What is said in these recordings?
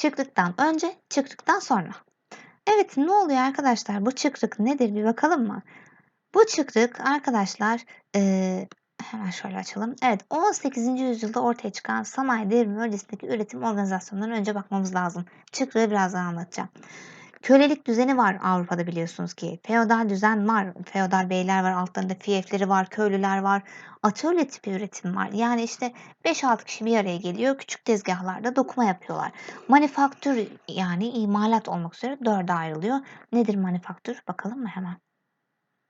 Çıktıktan önce, çıktıktan sonra. Evet, ne oluyor arkadaşlar? Bu çıkrık nedir bir bakalım mı? Bu çıkrık arkadaşlar, eee, hemen şöyle açalım. Evet, 18. yüzyılda ortaya çıkan sanayi devrimi öncesindeki üretim organizasyonlarına önce bakmamız lazım. Çıkrığı birazdan anlatacağım. Kölelik düzeni var Avrupa'da biliyorsunuz ki. Feodal düzen var. Feodal beyler var, altlarında fiefleri var, köylüler var. Atölye tipi üretim var. Yani işte 5-6 kişi bir araya geliyor. Küçük tezgahlarda dokuma yapıyorlar. Manifaktür yani imalat olmak üzere dörde ayrılıyor. Nedir manifaktür? Bakalım mı hemen?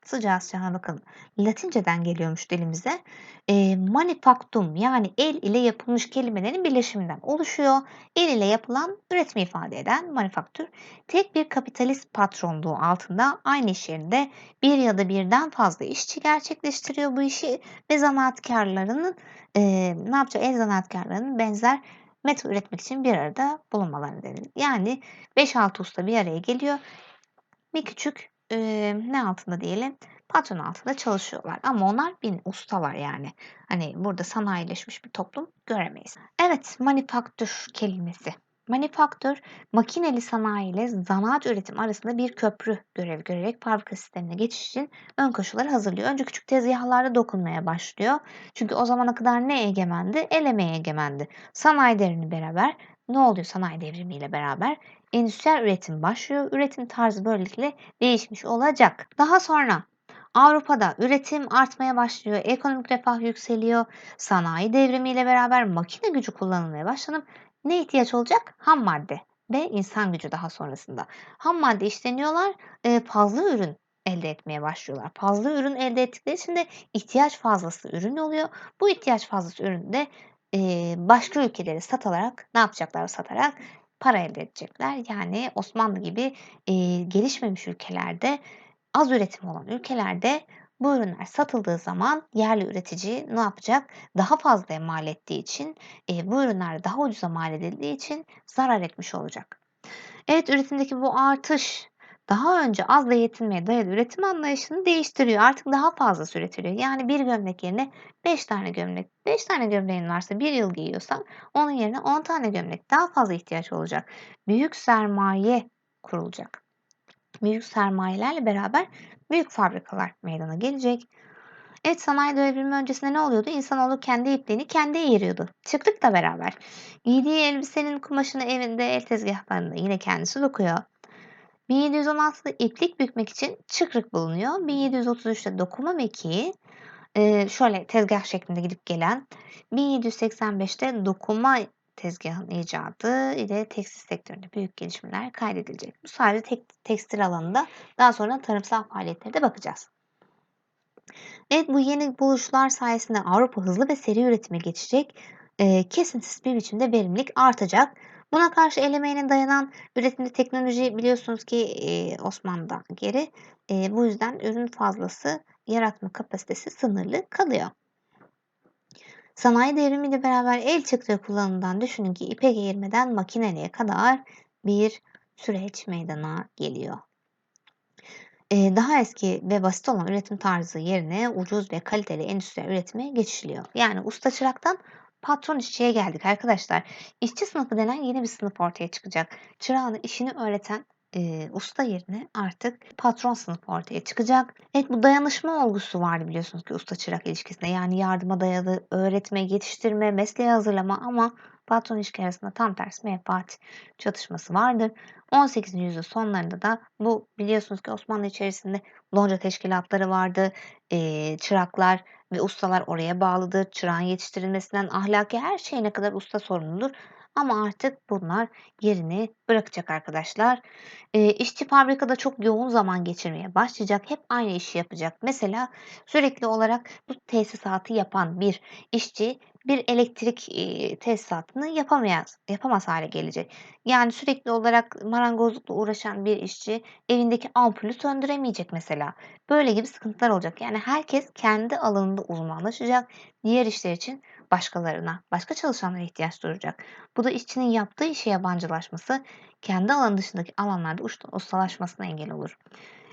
Sıcağı sıcağına bakalım. Latinceden geliyormuş dilimize. Eee, manufactum yani el ile yapılmış kelimelerin birleşiminden oluşuyor. El ile yapılan üretimi ifade eden manufaktür. Tek bir kapitalist patronluğu altında aynı iş yerinde bir ya da birden fazla işçi gerçekleştiriyor bu işi ve zanaatkarlarının eee, ne yapacak? El zanaatkarlarının benzer meta üretmek için bir arada bulunmalarını denir. Yani 5-6 usta bir araya geliyor. Bir küçük eee, ne altında diyelim? Patron altında çalışıyorlar ama onlar bir ustalar yani. Hani burada sanayileşmiş bir toplum göremeyiz. Evet, manifaktür kelimesi. Manifaktür, makineli sanayi ile zanaat üretim arasında bir köprü görevi görerek fabrika sistemine geçiş için ön koşulları hazırlıyor. Önce küçük tezgahlarda dokunmaya başlıyor. Çünkü o zamana kadar ne egemendi? El emeği egemendi. Sanayi devrimi beraber ne oluyor sanayi devrimiyle beraber? Endüstriyel üretim başlıyor. Üretim tarzı böylelikle değişmiş olacak. Daha sonra Avrupa'da üretim artmaya başlıyor, ekonomik refah yükseliyor, sanayi devrimiyle beraber makine gücü kullanılmaya başlanıp ne ihtiyaç olacak? Ham madde ve insan gücü daha sonrasında. Ham madde işleniyorlar, fazla ürün elde etmeye başlıyorlar. Fazla ürün elde ettikleri için de ihtiyaç fazlası ürün oluyor. Bu ihtiyaç fazlası ürünü de eee, başka ülkelere satılarak ne yapacaklar satarak? Para elde edecekler. Yani Osmanlı gibi eee, gelişmemiş ülkelerde az üretim olan ülkelerde bu ürünler satıldığı zaman yerli üretici ne yapacak? Daha fazla mal ettiği için, eee, bu ürünler daha ucuza mal edildiği için zarar etmiş olacak. Evet, üretimdeki bu artış daha önce azla yetinmeye dayalı üretim anlayışını değiştiriyor. Artık daha fazlası üretiliyor. Yani bir gömlek yerine 5 tane gömlek, 5 tane gömleğin varsa bir yıl giyiyorsan onun yerine 10 tane gömlek daha fazla ihtiyaç olacak. Büyük sermaye kurulacak. Büyük sermayelerle beraber büyük fabrikalar meydana gelecek. Evet sanayi devrimi öncesinde ne oluyordu? İnsanoğlu kendi ipliğini kendi eğiriyordu. Çıktıkla beraber. Giydiği elbisenin kumaşını evinde el tezgahlarında yine kendisi dokuyor. 1716'da iplik bükmek için çıkrık bulunuyor. 1733'te dokuma mekiği eee, şöyle tezgah şeklinde gidip gelen. 1785'te dokuma tezgahın icadı ile tekstil sektöründe büyük gelişmeler kaydedilecek. Bu sadece tek, tekstil alanında daha sonra tarımsal faaliyetlere de bakacağız. Evet bu yeni buluşlar sayesinde Avrupa hızlı ve seri üretime geçecek. E, kesintisiz bir biçimde verimlilik artacak. Buna karşı el emeğine dayanan üretimde teknoloji biliyorsunuz ki e, Osmanlı'dan geri. E, bu yüzden ürün fazlası yaratma kapasitesi sınırlı kalıyor. Sanayi devrimiyle beraber el çıktığı kullanımdan düşünün ki ipe geğirmeden makineliğe kadar bir süreç meydana geliyor. Ee, daha eski ve basit olan üretim tarzı yerine ucuz ve kaliteli endüstriyel üretime geçişiliyor. Yani usta çıraktan patron işçiye geldik arkadaşlar. İşçi sınıfı denen yeni bir sınıf ortaya çıkacak. Çırağını işini öğreten e, usta yerine artık patron sınıfı ortaya çıkacak. Evet bu dayanışma olgusu vardı biliyorsunuz ki usta çırak ilişkisinde. Yani yardıma dayalı öğretme, yetiştirme, mesleğe hazırlama ama patron ilişki arasında tam tersi menfaat çatışması vardır. 18. yüzyıl sonlarında da bu biliyorsunuz ki Osmanlı içerisinde lonca teşkilatları vardı. E, çıraklar ve ustalar oraya bağlıdır. Çırağın yetiştirilmesinden ahlaki her şeyine kadar usta sorumludur. Ama artık bunlar yerini bırakacak arkadaşlar. Eee, işçi fabrikada çok yoğun zaman geçirmeye başlayacak. Hep aynı işi yapacak. Mesela sürekli olarak bu tesisatı yapan bir işçi bir elektrik, eee, tesisatını yapamaz yapamaz hale gelecek. Yani sürekli olarak marangozlukla uğraşan bir işçi evindeki ampulü söndüremeyecek mesela. Böyle gibi sıkıntılar olacak. Yani herkes kendi alanında uzmanlaşacak. Diğer işler için başkalarına, başka çalışanlara ihtiyaç duyacak. Bu da işçinin yaptığı işe yabancılaşması, kendi alanı dışındaki alanlarda usta ustalaşmasına engel olur.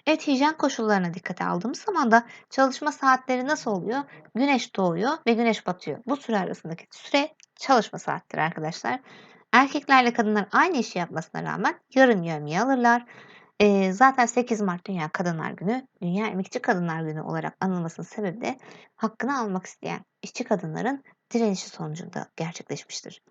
Evet hijyen koşullarına dikkate aldığımız zaman da çalışma saatleri nasıl oluyor? Güneş doğuyor ve güneş batıyor. Bu süre arasındaki süre çalışma saatleri arkadaşlar. Erkeklerle kadınlar aynı işi yapmasına rağmen yarım yevmiye alırlar. Eee, zaten 8 Mart Dünya Kadınlar Günü, Dünya Emekçi Kadınlar Günü olarak anılmasının sebebi de hakkını almak isteyen işçi kadınların direnişi sonucunda gerçekleşmiştir.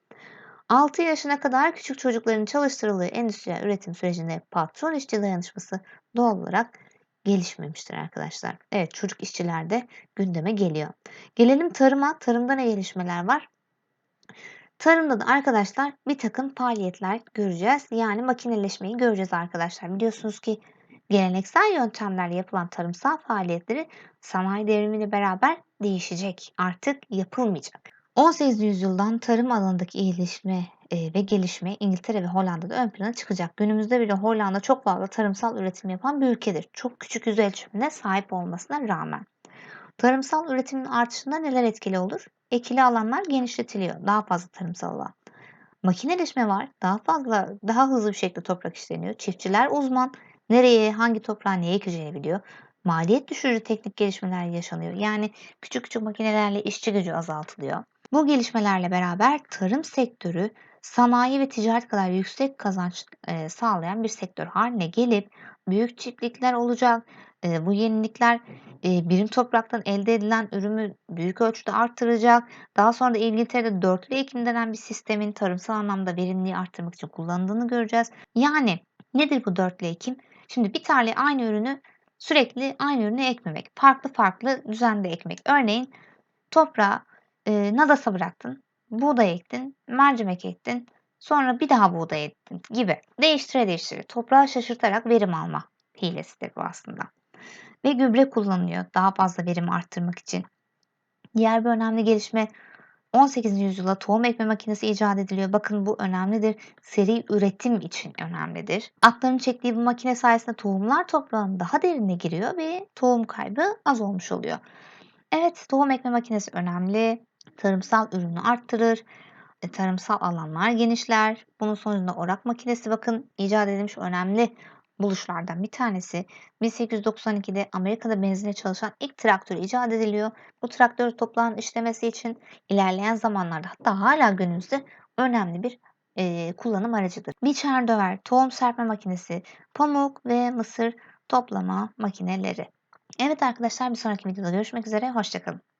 6 yaşına kadar küçük çocukların çalıştırıldığı endüstriyel üretim sürecinde patron işçi dayanışması doğal olarak gelişmemiştir arkadaşlar. Evet çocuk işçiler de gündeme geliyor. Gelelim tarıma. Tarımda ne gelişmeler var? Tarımda da arkadaşlar bir takım faaliyetler göreceğiz. Yani makineleşmeyi göreceğiz arkadaşlar. Biliyorsunuz ki geleneksel yöntemlerle yapılan tarımsal faaliyetleri sanayi devrimiyle beraber değişecek. Artık yapılmayacak. 18. yüzyıldan tarım alanındaki iyileşme e, ve gelişme İngiltere ve Hollanda'da ön plana çıkacak. Günümüzde bile Hollanda çok fazla tarımsal üretim yapan bir ülkedir. Çok küçük yüz ölçümüne sahip olmasına rağmen. Tarımsal üretimin artışında neler etkili olur? Ekili alanlar genişletiliyor. Daha fazla tarımsal alan. Makineleşme var. Daha fazla, daha hızlı bir şekilde toprak işleniyor. Çiftçiler uzman. Nereye, hangi toprağa neye ekeceğini biliyor. Maliyet düşürücü teknik gelişmeler yaşanıyor. Yani küçük küçük makinelerle işçi gücü azaltılıyor. Bu gelişmelerle beraber tarım sektörü sanayi ve ticaret kadar yüksek kazanç e, sağlayan bir sektör haline gelip büyük çiftlikler olacak. E, bu yenilikler e, birim topraktan elde edilen ürünü büyük ölçüde arttıracak. Daha sonra da İngiltere'de dörtlü ekim denen bir sistemin tarımsal anlamda verimliliği arttırmak için kullanıldığını göreceğiz. Yani nedir bu dörtlü ekim? Şimdi bir tarlaya aynı ürünü sürekli aynı ürünü ekmemek. Farklı farklı düzende ekmek. Örneğin toprağa e, nadasa bıraktın. Buğday ektin. Mercimek ektin. Sonra bir daha buğday ektin gibi. Değiştire değiştire. Toprağı şaşırtarak verim alma hilesidir bu aslında. Ve gübre kullanılıyor daha fazla verimi arttırmak için. Diğer bir önemli gelişme 18. yüzyılda tohum ekme makinesi icat ediliyor. Bakın bu önemlidir. Seri üretim için önemlidir. Atların çektiği bu makine sayesinde tohumlar toprağın daha derine giriyor ve tohum kaybı az olmuş oluyor. Evet, tohum ekme makinesi önemli. Tarımsal ürünü arttırır. E, tarımsal alanlar genişler. Bunun sonucunda orak makinesi bakın icat edilmiş önemli buluşlardan bir tanesi. 1892'de Amerika'da benzine çalışan ilk traktör icat ediliyor. Bu traktör toprağın işlemesi için ilerleyen zamanlarda hatta hala günümüzde önemli bir e, kullanım aracıdır. Biçer döver, tohum serpme makinesi, pamuk ve mısır toplama makineleri. Evet arkadaşlar bir sonraki videoda görüşmek üzere. Hoşçakalın.